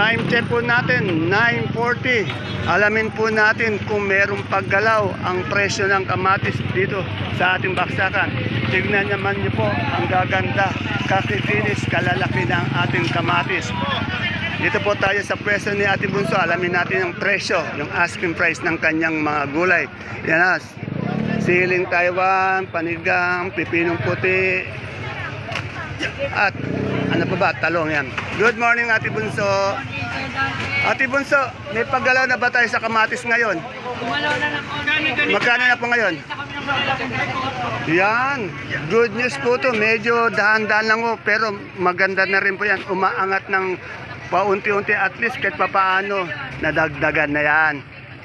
Time check po natin, 9.40. Alamin po natin kung merong paggalaw ang presyo ng kamatis dito sa ating baksakan. Tignan naman niyo po ang gaganda, kakikinis, kalalaki ng ating kamatis. Dito po tayo sa pwesto ni Ate Bunso. Alamin natin ang presyo, yung asking price ng kanyang mga gulay. Yan na, siling Taiwan, panigang, pipinong puti, at ano pa ba, talong yan. Good morning Ate Bunso. Ate Bunso, may paggalaw na ba tayo sa kamatis ngayon? Gumalaw na. Magkano na po ngayon? Yan. Good news po to. Medyo dahan-dahan lang po. Pero maganda na rin po yan. Umaangat ng paunti-unti at least kahit papaano nadagdagan na yan.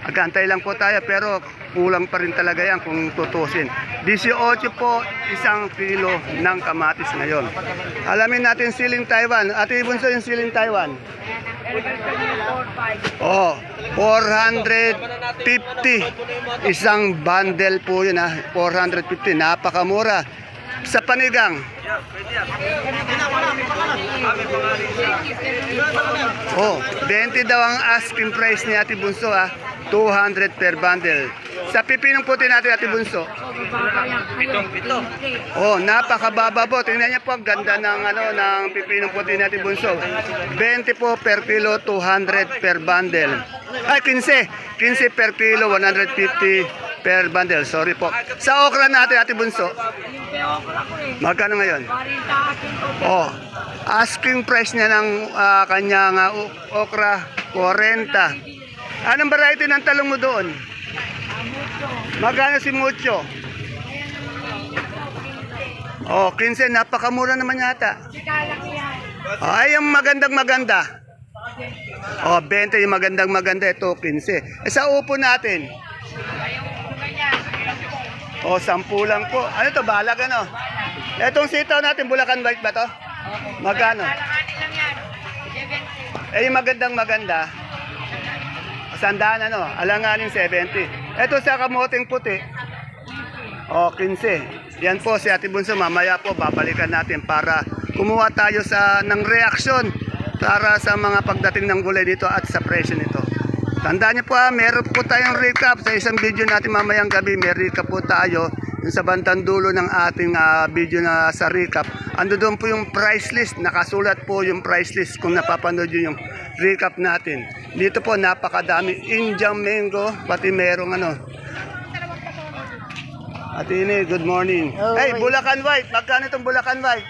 Agantay lang po tayo pero kulang pa rin talaga yan kung tutusin. 18 po isang kilo ng kamatis ngayon. Alamin natin siling Taiwan. Ate Bunso yung siling Taiwan. Oh, 450 isang bundle po yun ha. 450 napakamura. Sa panigang. Oh, 20 daw ang asking price ni Ate Bunso ha. 200 per bundle. Sa pipinong puti natin Ate Bunso. Oh, napakababa po. Tingnan niyo po ang ganda ng ano ng pipinong puti natin bunso. 20 po per kilo, 200 per bundle. Ay, 15. 15 per kilo, 150 per bundle. Sorry po. Sa okra natin, ate bunso. Magkano ngayon? 40 akin ko. Oh, asking price niya ng ah, kanyang o- okra, 40. Anong variety ng talong mo doon? Magkano si Mucho? Oh, 15. Napakamura naman yata. Yan. Ay, yung magandang maganda. Oh, 20 yung magandang maganda. Ito, 15. Eh, sa upo natin. Oh, 10 lang po. Ano to, balag ano? Etong sitaw natin, Bulacan White ba to? Magkano? Kalakanin lang yan. 70. Eh, yung magandang maganda. Sandaan ano, alanganin 70. Ito sa kamoting puti. O, 15. Yan po si Ate Bunso. Mamaya po babalikan natin para kumuha tayo sa ng reaksyon para sa mga pagdating ng gulay dito at sa presyo nito. Tandaan niyo po ha, meron po tayong recap sa isang video natin mamayang gabi. May recap po tayo yung sa bandang dulo ng ating ah, video na sa recap. Ando doon po yung price list. Nakasulat po yung price list kung napapanood yun yung recap natin. Dito po napakadami. Indian mango, pati merong ano, Atine, good morning. Hey, Bulacan White. Magkano itong Bulacan White?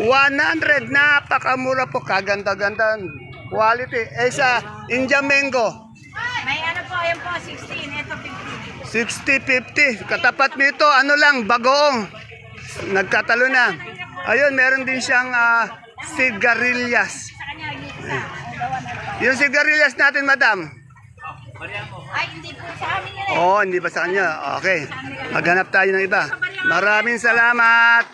100. Napakamura po. Kaganda-ganda. Quality. Eh sa Indian Mango. May ano po, ayan po, 16. Ito 50. 60-50. Katapat nito, ano lang, bagoong. Nagkatalo na. Ayun, meron din siyang ah, sigarilyas. Yung sigarilyas natin, madam. Ay, hindi po sa amin yan eh. Oo, oh, hindi ba sa kanya? Okay. Maghanap tayo ng iba. Maraming salamat.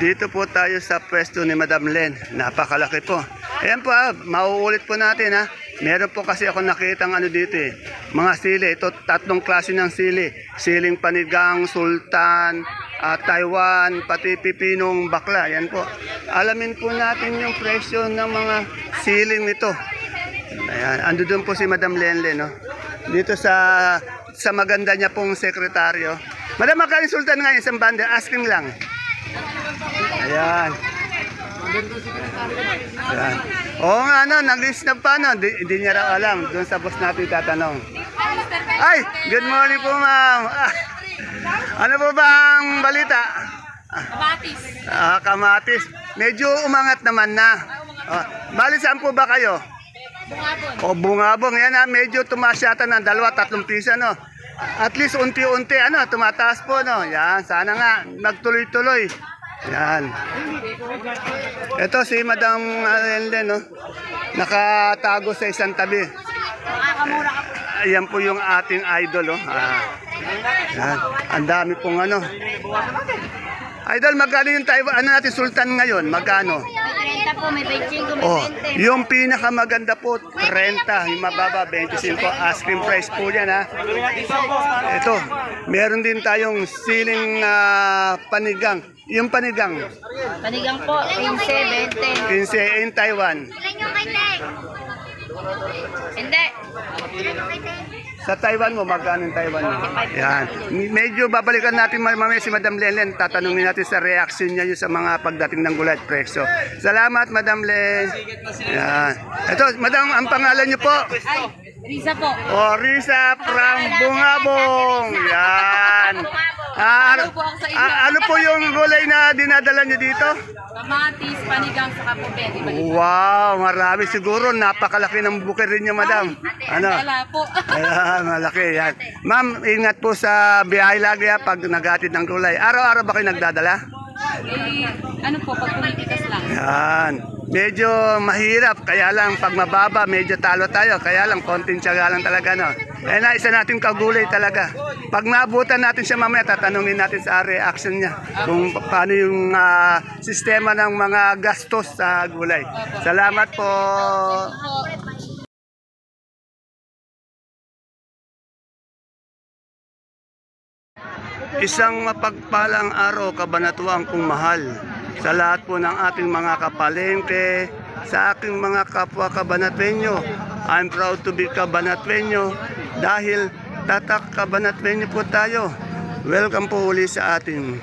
Dito po tayo sa pwesto ni Madam Len. Napakalaki po. Ayan po ah, mauulit po natin ha. Meron po kasi ako nakita ano dito eh. Mga sili. Ito tatlong klase ng sili. Siling panigang, sultan, ah, Taiwan, pati pipinong bakla. Yan po. Alamin po natin yung presyo ng mga siling nito. Ayan, ando doon po si Madam Lenle, no? Dito sa sa maganda niya pong sekretaryo. Madam, magkano sultan nga isang bundle? Asking lang. Ayan. Ayan. Oo nga, ano, nag-list na pa, no? Di, di niya raw alam. Doon sa boss natin tatanong. Ay, good morning po, ma'am. Ah, ano po ba ang balita? Kabatis. Ah, kamatis. Medyo umangat naman na. Ah, bali, saan po ba kayo? Bungabon. O bungabong yan ha, medyo tumaas yata ng dalawa, tatlong piso no. At least unti-unti ano, tumataas po no. Yan, sana nga nagtuloy-tuloy. Yan. Ito si Madam Alende no. Nakatago sa isang tabi. Ayan po yung ating idol oh. Ah. Yan. Ang dami pong ano. Idol, magkano yung Taiwan? Ano natin, Sultan ngayon? Magkano? 30 po, may 25, may Oh, 20. yung pinakamaganda po, 30. Yung mababa, 25. Asking price po yan, ha? Ito, meron din tayong siling ah, panigang. Yung panigang, Panigang po, 15, 20. 15 in Taiwan. Ilan yung kay Tek? Hindi. Sa Taiwan mo, magkano yung Taiwan mo? Yan. Medyo babalikan natin mamaya si Madam Lelen. Tatanungin natin sa reaction niya yung sa mga pagdating ng gulay at presyo. Salamat, Madam Len. Yan. Ito, Madam, ang pangalan niyo po? Ay, Risa po. Orisa from Bungabong. Yan. Ah, ano, ah, ano po yung gulay na dinadala niyo dito? Kamatis, panigang, saka po, 20. Wow, marami siguro. Napakalaki ng bukid rin niyo, Madam. Ano? Wala po. Ayan, malaki yan. Ma'am, ingat po sa biyahe lagi ha, pag naghatid ng gulay. Araw-araw ba kayo nagdadala? eh, ano po, pag pumikitas lang. Yan. Medyo mahirap, kaya lang pag mababa, medyo talo tayo. Kaya lang, konting tiyaga lang talaga, no? Eh na, isa nating kagulay talaga. Pag naabutan natin siya mamaya, tatanungin natin sa reaction niya kung pa- paano yung ah, sistema ng mga gastos sa gulay. Salamat po. Isang mapagpalang araw kabanatuang kong mahal sa lahat po ng ating mga kapalengke, sa aking mga kapwa kabanatwenyo. I'm proud to be kabanatwenyo dahil tatak kabanatwenyo po tayo. Welcome po uli sa ating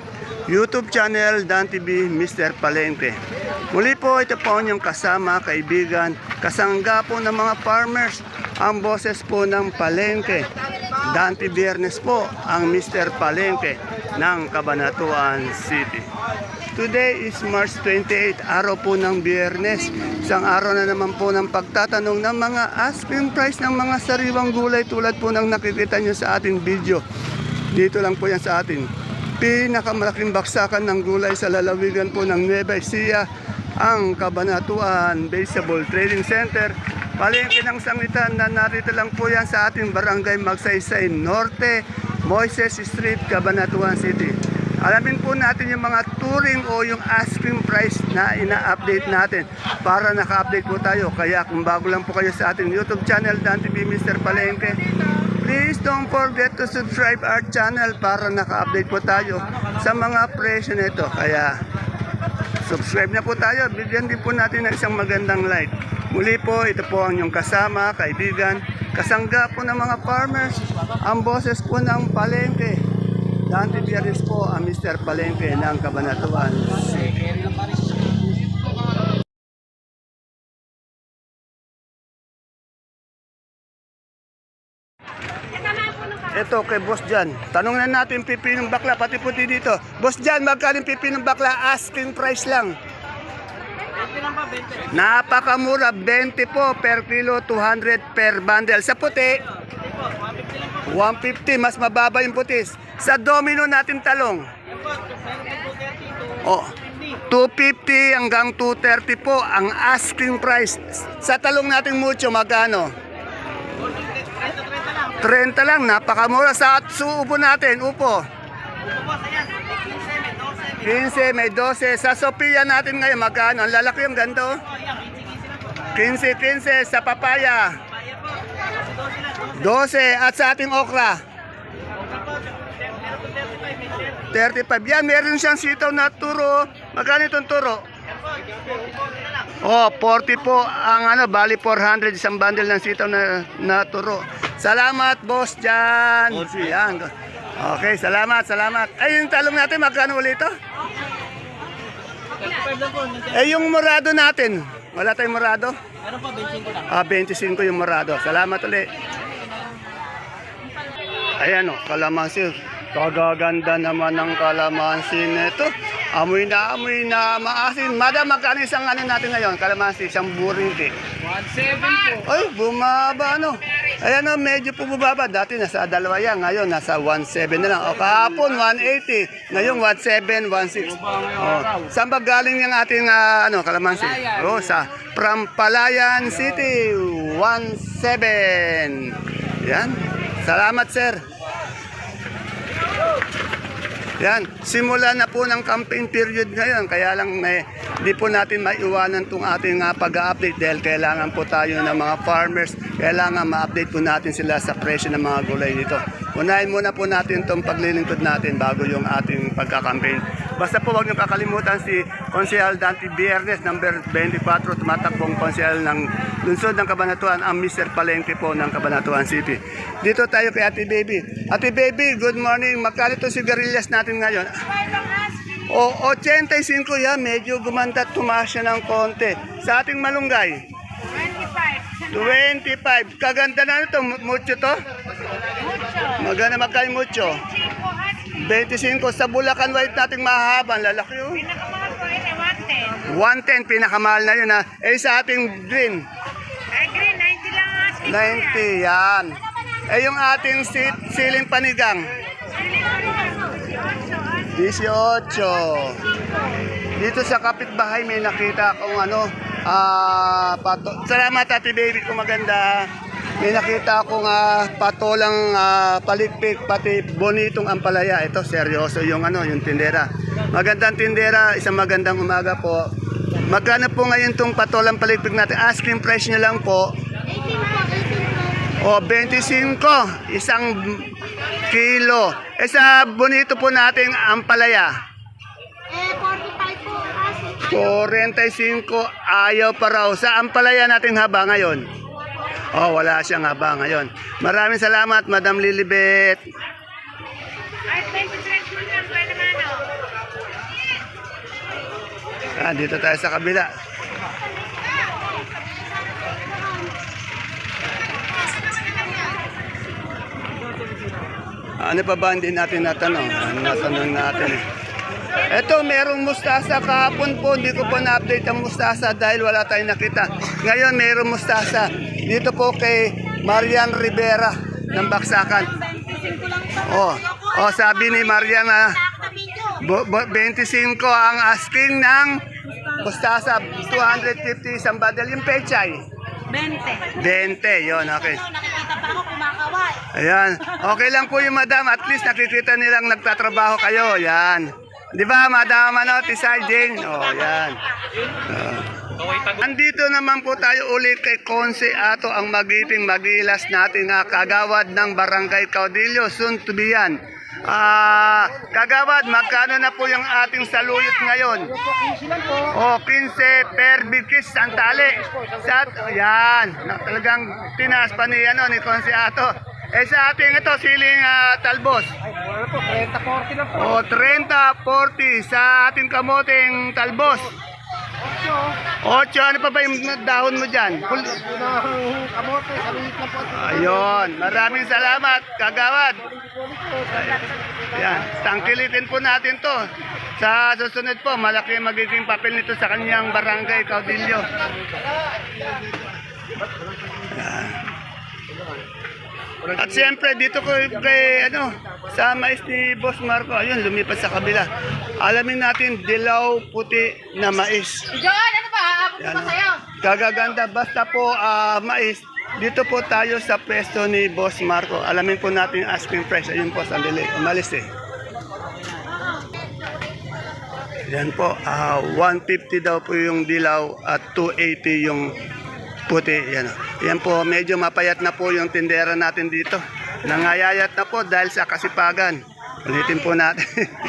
YouTube channel Dan TV Mr. Palengke. Muli po ito po ang kasama, kaibigan, kasangga po ng mga farmers, ang boses po ng Palengke. Dante Biernes po ang Mr. Palengke ng Cabanatuan City. Today is March 28, araw po ng Biyernes. Isang araw na naman po ng pagtatanong ng mga asking price ng mga sariwang gulay tulad po ng nakikita nyo sa ating video. Dito lang po yan sa atin. Pinakamalaking baksakan ng gulay sa lalawigan po ng Nueva Ecija, ang Cabanatuan Baseball Trading Center. Palengke ng sangitan na narito lang po yan sa ating barangay Magsaysay Norte, Moises Street, Cabanatuan City. Alamin po natin yung mga touring o yung asking price na ina-update natin para naka-update po tayo. Kaya kung bago lang po kayo sa ating YouTube channel, Dan TV Mr. Palengke, please don't forget to subscribe our channel para naka-update po tayo sa mga presyo nito. Kaya subscribe na po tayo. Bigyan din po natin ng isang magandang like. Muli po, ito po ang inyong kasama, kaibigan, kasangga po ng mga farmers, ang boses po ng palengke. Dante Biernes po ang Mr. Palengke ng Cabanatuan. Ito kay Boss Jan. Tanong na natin pipinong bakla, pati puti dito. Boss Jan, magkano yung pipinong bakla? Asking price lang. Napakamura, 20 po per kilo, 200 per bundle. Sa puti, 150, mas mababa yung putis. Sa domino natin talong. Oh, 250 hanggang 230 po ang asking price. Sa talong natin mucho, magkano? 30 lang, napakamura. Sa suupo natin, upo. 15, may 12. Sa Sophia natin ngayon, magkano? Ang lalaki yung ganito. 15, 15 sa papaya. 12 at sa ating okra. 35. Yan, meron siyang sitaw na turo. Magkano itong turo? Oh, 40 po ang ano, bali 400 isang bundle ng sitaw na, na turo. Salamat, boss dyan. Yan. Okay, salamat, salamat. Ay, yung talong natin, magkano ulit ito? Eh, yung morado natin. Wala tayong morado? Meron pa, 25 lang. Ah, 25 yung morado. Salamat ulit. Ayan o, kalamansi. Kagaganda naman ng kalamansi nito. Amoy na amoy na maasin. Madam, magkano isang ano natin ngayon? Kalamansi, isang burinti. 1.7 po. Ay, bumaba ano. Ayan o, medyo po bumaba. Dati nasa dalawa yan. Ngayon, nasa 1.7 na lang. O, kahapon, 1.80. Ngayon, 1.7, 1.6. O, saan ba galing yung ating ah, ano, kalamansi? O, sa from Palayan City, 1.7. Yan. Salamat, sir. Yan, simula na po ng campaign period ngayon, kaya lang may, di po natin maiwanan itong ating uh, pag-update dahil kailangan po tayo ng mga farmers, kailangan ma-update po natin sila sa presyo ng mga gulay dito. Unahin muna po natin itong paglilingkod natin bago yung ating pagka-campaign. Basta po huwag niyo kakalimutan si Konsehal Dante Biernes, number 24, tumatakbong konsehal ng lungsod ng Cabanatuan, ang Mr. Palengke po ng Cabanatuan City. Dito tayo kay Ate Baby. Ate Baby, good morning. Magkano itong sigarilyas natin ngayon? O, 85 yan, medyo gumanda at tumaas siya ng konti. Sa ating malunggay, 25. 25. Kaganda na ito, mucho to? Maganda magkano mucho? 25 husky. 25 sa Bulacan White nating mahaba, ang lalaki oh. Pinakamahal ko rin eh, 110. 110 pinakamahal na yun ha. Eh sa ating green, Ay, green, 90 lang ang asking ko 90 yan. Eh yung ating si- siling panigang, Sili ko rin. 18. 18. Dito sa kapitbahay may nakita akong ano, ah, pato. Salamat ate baby ko maganda. May nakita akong ah, patolang ah, palikpik pati bonitong ampalaya. Ito seryoso yung ano, yung tindera. Magandang tindera, isang magandang umaga po. Magkano po ngayon tong patolang palikpik natin? Asking price niyo lang po. O, 25. Isang kilo. E sa bonito po natin ampalaya. Eh, 45 po kasi. 45 ayaw pa raw. Sa ampalaya nating haba ngayon? Oh, wala siyang haba ngayon. Maraming salamat, Madam Lilibet. Ay, 23 mo lang. Pwede man o. Ah, dito tayo sa kabila. Ano pa ba hindi natin natanong? Ano natanong natin? Ito, merong mustasa kahapon po. Hindi ko po na-update ang mustasa dahil wala tayong nakita. Ngayon, merong mustasa. Dito po kay Marian Rivera ng Baksakan. Oh, oh sabi ni Marian na bo- bo- 25 ang asking ng mustasa. 250 isang bundle. Yung pechay. 20. 20, yon okay. Nakikita pa ako kumakaway. Ayan. Okay lang po yung madam. At least nakikita nilang nagtatrabaho kayo. Yan. Di ba, madam, ano, Tisay Jane? Oh, yan. Oh. Andito naman po tayo ulit kay Conce Ato, ang magiting magilas natin nga kagawad ng Barangay Caudillo, soon to be yan. Ah, kagawad, magkano na po yung ating saluyot ngayon? O, 15 per bigkis ang tali. Sa, yan, na, talagang tinaas pa ni, ano, ni Conce Ato. Eh sa ating ito, siling ah, talbos. Ano po, 30-40 lang po. O, 30, 40 sa ating kamoteng talbos. 8, ano pa ba yung dahon mo dyan? Pul- kamote, sabihin lang po. Ayun, maraming salamat, kagawad. Yan, tangkilitin po natin to. Sa susunod po, malaki magiging papel nito sa kanyang barangay, Caudillo. At siyempre, dito ko kay, ano, sa mais ni Boss Marco, ayun, lumipat sa kabila. Alamin natin, dilaw puti na mais. John, ano ba? Aabot pa sa'yo? Kagaganda, basta po ah, mais. Dito po tayo sa pwesto ni Boss Marco. Alamin po natin asking price. Ayun po, sandali. Umalis eh. Yan po, ah 150 daw po yung dilaw at 280 yung puti. Yan, oh. Yan po, medyo mapayat na po yung tindera natin dito. Nangayayat na po dahil sa kasipagan. Ulitin po natin.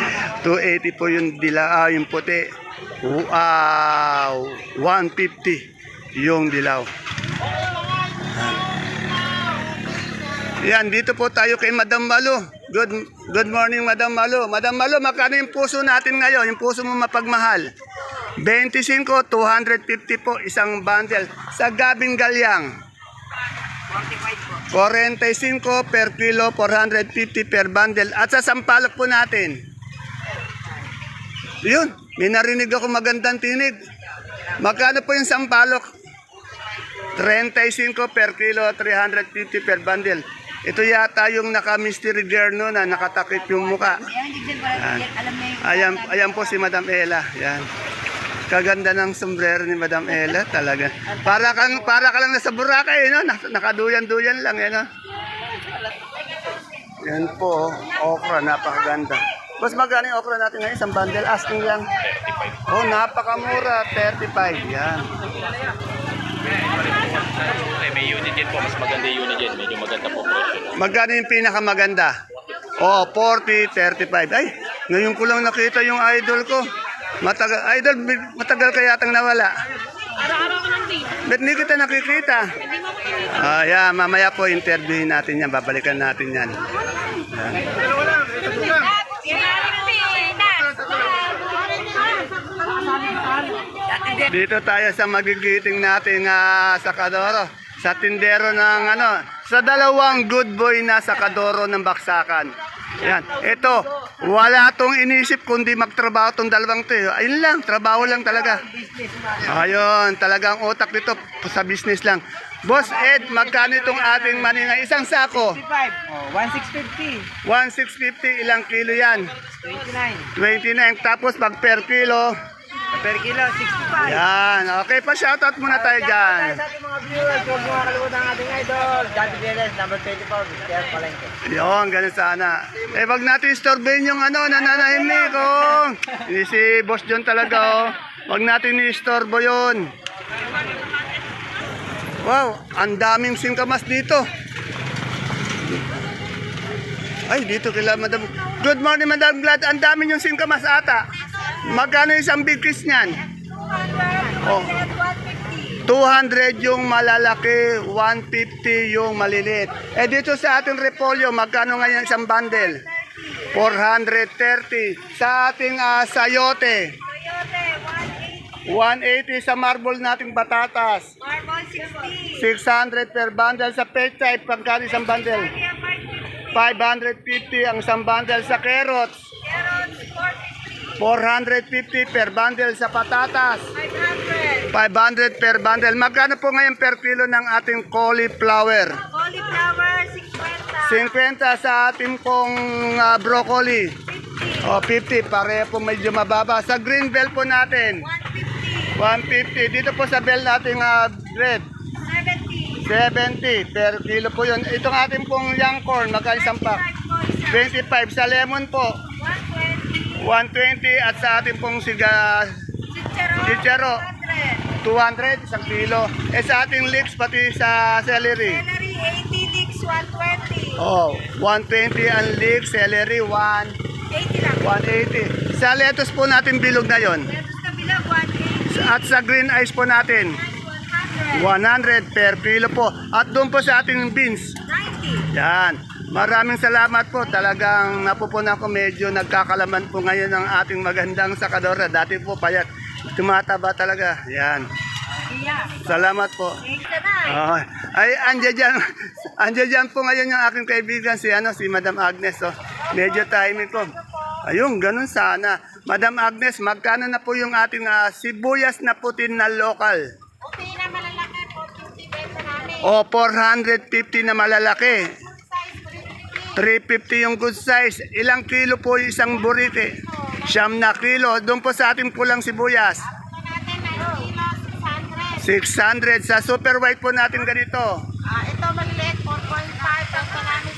280 po yung dilaw, ah, yung puti. Wow! 150 yung dilaw. Yan, dito po tayo kay Madam Malo. Good good morning, Madam Malo. Madam Malo, magkano yung puso natin ngayon? Yung puso mo mapagmahal? 25, 250 po isang bundle. Sa Gabing Galyang? 45 per kilo, 450 per bundle. At sa Sampalok po natin? Yun, may narinig ako magandang tinig. Magkano po yung Sampalok? 35 per kilo, 350 per bundle. Ito yata yung naka-mystery girl no na nakatakip yung muka. Ayan. Ayan, ayan po si Madam Ella. Yan. Kaganda ng sombrero ni Madam Ella talaga. Para kang para ka lang nasa Boracay, no? Nak- Nakaduyan-duyan lang, eh, no? Yan po, oh. okra, napakaganda. Boss, magkano yung okra natin ngayon? Isang bundle, asking lang. 35. Oh, napakamura. 35. Yan. Eh, may unit din po. Mas maganda yung unit din. Medyo maganda po presyo. Magkano yung pinakamaganda? Oh, 40, 35. Ay, ngayon ko lang nakita yung idol ko. Matagal, idol, matagal ka yatang nawala. Araw-araw ko lang din. Ba't hindi kita nakikita? Hindi mo ko pinili. Ah, yeah, mamaya po interviewin natin yan. Babalikan natin yan. Yan. Dito tayo sa magigiting nating ah, sakadoro. Sa tindero ng ano, sa dalawang good boy na sakadoro ng baksakan. Yan. Ito, wala tong inisip kundi magtrabaho tong dalawang to. eh. Ayun lang, trabaho lang talaga. Ayun, talagang utak dito sa business lang. Boss Ed, magkano itong ating maninga? Isang sako. 55. Oh, 1650. 1,650, ilang kilo yan? 29. 29. Tapos pag per kilo, Per kilo, 65. yan. Okay pa, shoutout muna tayo dyan. Sa ating mga viewers, huwag mo makalimutan ang ating idol. Daddy Veles, number 24, Kaya Palengke. Yun, ganun sana. Eh, wag natin istorbahin yung ano, nananahimik, oh. Hindi si Boss John talaga, oh. Wag natin i-istorbo yun. Wow, ang daming singkamas dito. Ay, dito kila Madam. Good morning, Madam Glad. Ang dami yung singkamas ata. Magkano isang big kiss niyan? Oh. 200 yung malalaki, 150 yung maliliit. Eh dito sa ating repolyo, magkano ngayon isang bundle? 430. Sa ating ah, sayote, 180 sa marble nating batatas. 600 per bundle sa type, pagkano isang bundle? 550 ang isang bundle sa carrots. 450 per bundle sa patatas. 500 per bundle. Magkano po ngayon per kilo ng ating cauliflower? Cauliflower, 50. 50 sa ating pong ah, broccoli. O, 50. Pareho po medyo mababa. Sa green bell po natin, 150. Dito po sa bell natin uh, bread, 70 per kilo po yun. Itong ating pong young corn, magkano isang pack? 25. Sa lemon po, 120. At sa ating pong siga, Chicharo. 200 isang kilo. Eh sa ating lips pati sa celery. Celery, 80 leeks, 120. Oh, 120 ang leeks, celery 1 80 lang. 180. Sa lettuce po natin bilog na yon. Lettuce na bilang, 180. At sa green ice po natin 100. 100 per kilo po. At doon po sa ating beans. 90. Yan. Maraming salamat po. Talagang napupunan ko medyo nagkakalaman po ngayon ang ating magandang sakadora. Dati po payat. Tumataba talaga. Yan. Salamat po. Oh, ay, andyan dyan, andyan dyan po ngayon yung aking kaibigan, si, ano, si Madam Agnes. Oh. Medyo timing ko. Ayun, ganun sana. Madam Agnes, magkano na po yung ating ah, sibuyas na putin na local? Okay na malalaki po, 50 benta namin. O, 450 na malalaki. Size, 350 350. yung good size. Ilang kilo po yung isang burite? Siyam na kilo. Doon po sa ating pulang sibuyas. Ito natin, 9 kilo, 600. 600. Sa super white po natin ganito. Ah, ito maliliit, 4.5. Ang namin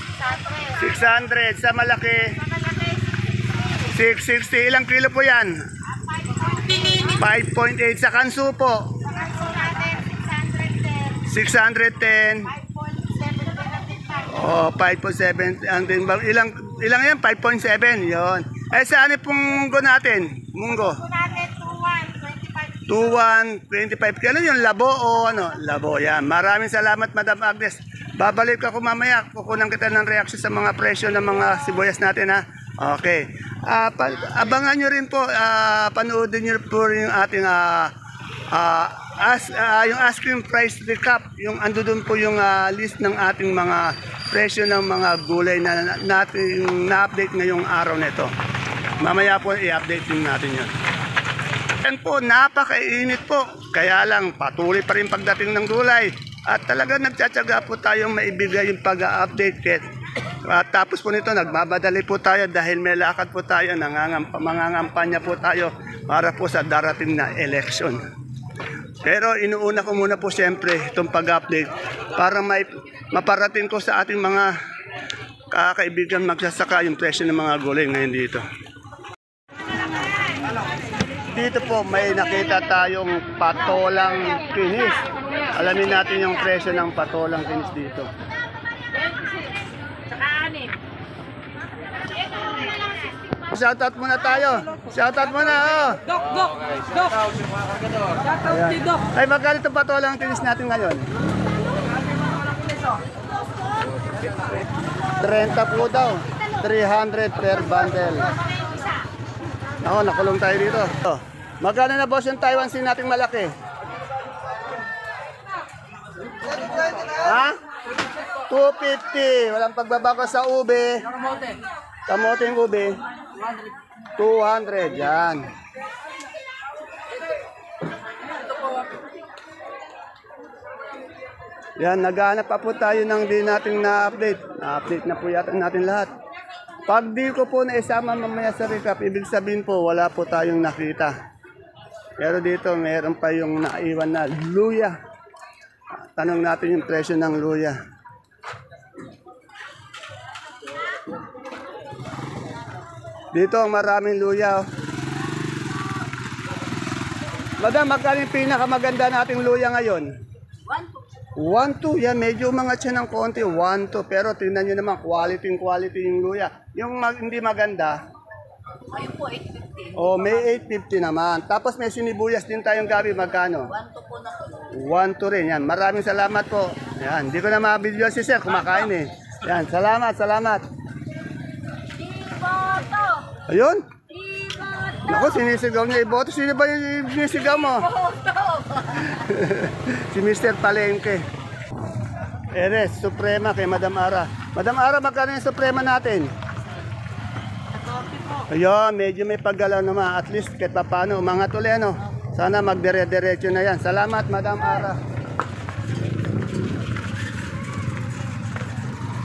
600. 600. Sa malaki, Sa malaki, 660. Ilang kilo po yan? 5.5. 5.8 sa kanso po. Sa kanso natin, 610. 610. 5.7 pa natin tayo. Oh, 5.7 ang din bang ilang ilang yan 5.7 yon. Eh sa ano pong munggo natin? Munggo. Ito natin, 2.1, 25. 21, 25. Kailan yung labo o ano? Labo yan. Maraming salamat Madam Agnes. Babalik ako mamaya. Kukunan kita ng reaksyon sa mga presyo ng mga sibuyas natin ha. Okay. Pa- abangan nyo rin po, ah, panoodin nyo po yung ating ah, ah, as, ah, yung ice cream price recap. Yung ando doon po yung ah, list ng ating mga presyo ng mga gulay na na- natin na-update ngayong araw na ito. Mamaya po i-update natin yun. Yan po, napakainit po. Kaya lang, patuloy pa rin pagdating ng gulay. At talaga nagtsatsaga po tayong maibigay yung pag-update. At tapos po nito, nagmamadali po tayo dahil may lakad po tayo, nangangampa, mangangampanya po tayo para po sa darating na election. Pero inuuna ko muna po siyempre itong pag-update para may, maparating ko sa ating mga kakaibigan magsasaka yung presyo ng mga gulay ngayon dito. Dito po may nakita tayong patolang kinis. Alamin natin yung presyo ng patolang kinis dito. Saka anin. Shoutout muna tayo. Shoutout muna, oh. Dok, dok, dok. Shoutout si Dok. Ay, magkano itong patolang kinis natin ngayon? 30 po daw. 300 per bundle. Ako, nakulong tayo dito. Magkano na boss yung Taiwan sin nating malaki? Ha? 250. Walang pagbabago sa ube. Kamote yung ube. 200. Yan. Yan, naghahanap pa po tayo ng di nating na-update. Na-update na po yata natin lahat. Pag di ko po naisama mamaya sa recap, ibig sabihin po wala po tayong nakita. Pero dito meron pa yung naiwan na luya. Tanong natin yung presyo ng luya. Dito maraming luya. oh. Madam, magkano yung pinakamaganda nating luya ngayon? 1, 2, yan, medyo mga siya ng konti, 1, 2, pero tingnan nyo naman, quality yung quality yung luya. Yung mag, hindi maganda, Ayun po, 850. oh, may 850 naman. Tapos may sinibuyas din tayong gabi, magkano? 1 po na po. 1, 2 rin, yan. Maraming salamat po. Yan, hindi ko na mabidyo si Sir, kumakain eh. Yan, salamat, salamat. Iboto! Ayun, Iboto! naku, sinisigaw niya iboto. Sino ba yung sinisigaw mo? si Mr. Palengke. Eres, Suprema kay Madam Ara. Madam Ara, magkano yung Suprema natin? Ayun, medyo may paggalaw naman. At least kahit pa paano, umangat ulit ano. Sana magdire-diretso na yan. Salamat, Madam Ara.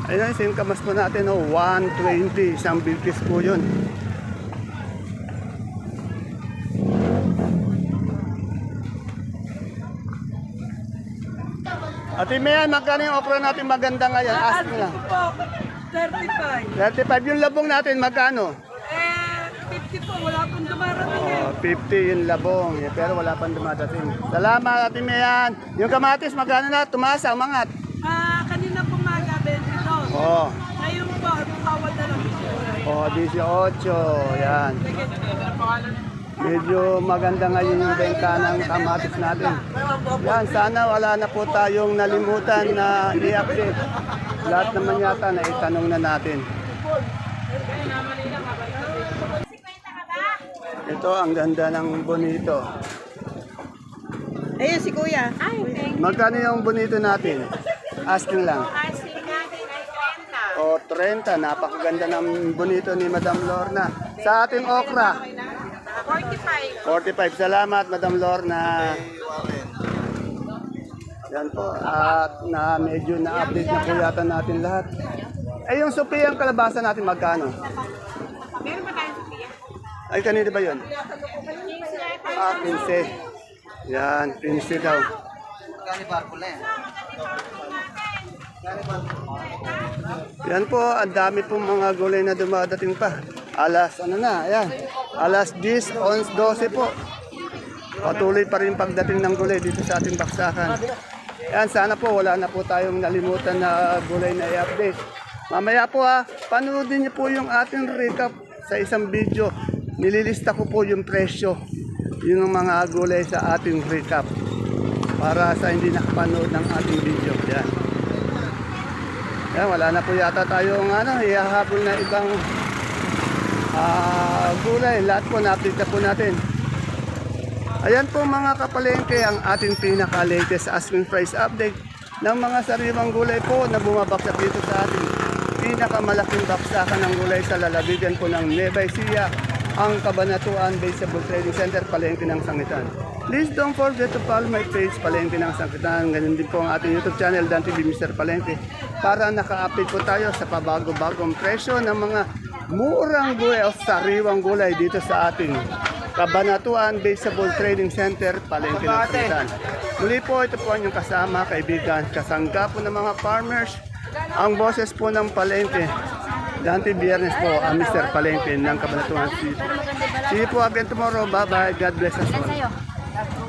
Ayun, singkamas po natin, oh, 120. Isang bilkis po yun. Ate Mayan, magkano yung okra natin maganda ngayon? Ask mo lang. po, 35. 35 yung labong natin, magkano? Eh, 50 po, wala pong dumarating eh. Oh, 50 yung labong, eh, pero wala pang dumadating. Salamat, Ate Mayan. Yung kamatis, magkano na? Tumasa, umangat. Ah, kanina po maga, 22. Oh, Ngayon po, tawad na lang. oh 18, yan. Medyo maganda ngayon yung benta ng kamatis natin. Yan, sana wala na po tayong nalimutan na i-update. Lahat naman yata na itanong na natin. Ito, ang ganda ng bonito. Ayun si Kuya. Magkano yung bonito natin? Asking lang. Asking natin ay 30. O, 30. Napakaganda ng bonito ni Madam Lorna. Sa ating okra, 45. 45. Salamat, Madam Lorna. Yan po. At na medyo na-update na po yata natin lahat. Eh, yung supiyang kalabasa natin, magkano? Meron ba tayong Sophia? Ay, kanina ba yun? Ah, 15. Yan, 15 daw. Yan po, ang dami pong mga gulay na dumadating pa. Alas, ano na, ayan. Alas 10, 11, 12 po. Patuloy pa rin pagdating ng gulay dito sa ating baksakan. Yan, sana po wala na po tayong nalimutan na gulay na i-update. Mamaya po ha, panoodin niyo po yung ating recap sa isang video. Nililista ko po yung presyo, yung mga gulay sa ating recap. Para sa hindi nakapanood ng ating video. Yan. Yan, wala na po yata tayong ano, ihahabol na ibang ah, gulay. Lahat po na-update na po natin. Ayan po mga kapalengke ang ating pinaka-latest asking price update ng mga sariwang gulay po na bumabaksak dito sa ating pinakamalaking baksakan ng gulay sa lalabigan po ng Nueva Ecija, ang Kabanatuan Baseball Trading Center, Palengke ng Sangitan. Please don't forget to follow my page, Palengke ng Sangitan. Ganun din po ang ating YouTube channel, Dan TV Mr. Palengke, para naka-update po tayo sa pabago-bagong presyo ng mga murang gulay o sariwang gulay dito sa ating Kabanatuan Baseball Trading Center, Palengke ng Sangitan. Muli po, ito po ang inyong kasama, kaibigan, kasangga po ng mga farmers, ang boses po ng Palengke. Dante Biernes po, ang Mr. Palengke ng Kabanatuan City. See you po again tomorrow. Bye-bye. God bless us all.